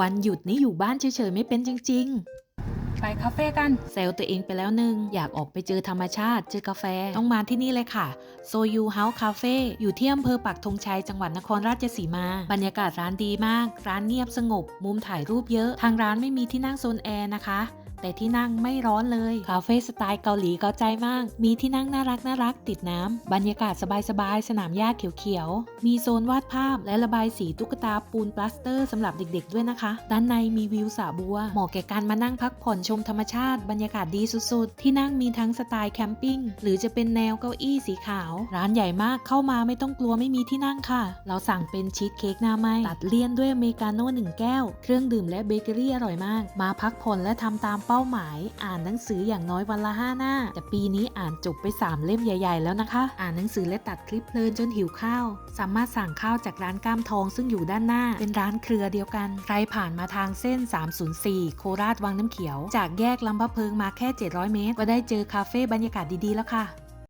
วันหยุดนี้อยู่บ้านเฉยๆไม่เป็นจริงไปคาเฟ่กันๆเซลตัวเองไปแล้วหนึ่งอยากออกไปเจอธรรมชาติ เจอกาแฟ ต้องมาที่นี่เลยค่ะ โซยูเฮาส์คาเฟ่อยู่ที่อำเภอปักธงชัยจังหวัดนครราชสีมา บรรยากาศร้านดีมาก ร้านเงียบสงบ มุมถ่ายรูปเยอะ ทางร้านไม่มีที่นั่งโซนแอร์นะคะ แต่ที่นั่งไม่ร้อนเลย คาเฟ่สไตล์เกาหลีเกาใจมาก มีที่นั่งน่ารักน่ารักติดน้ำ บรรยากาศสบายๆ สนามหญ้าเขียวๆ มีโซนวาดภาพและระบายสีตุ๊กตาปูนปลาสเตอร์สำหรับเด็กๆด้วยนะคะ ด้านในมีวิวสระบัว เหมาะแก่การมานั่งพักผ่อนชมธรรมชาติบรรยากาศดีสุดๆ ที่นั่งมีทั้งสไตล์แคมปิ้งหรือจะเป็นแนวเก้าอี้สีขาว ร้านใหญ่มากเข้ามาไม่ต้องกลัวไม่มีที่นั่งค่ะ เราสั่งเป็นชีสเค้กหน้าไหมตัดเลี่ยนด้วยอเมริกาโน่หนึ่งแก้ว เครื่องดื่มและเบเกอรี่อร่อยมาก มาพักผ่อนและทำตามเป้าหมาย อ่านหนังสืออย่างน้อยวันละ 5 หน้า แต่ปีนี้อ่านจบไป 3 เล่มใหญ่ ๆ แล้วนะคะ อ่านหนังสือและตัดคลิปเพลินจนหิวข้าว สามารถสั่งข้าวจากร้านก้ามทองซึ่งอยู่ด้านหน้า เป็นร้านเครือเดียวกัน ใครผ่านมาทางเส้น 304 โคราชวังน้ำเขียว จากแยกลำพะเพิงมาแค่ 700 เมตร ก็ได้เจอคาเฟ่บรรยากาศดีๆแล้วค่ะ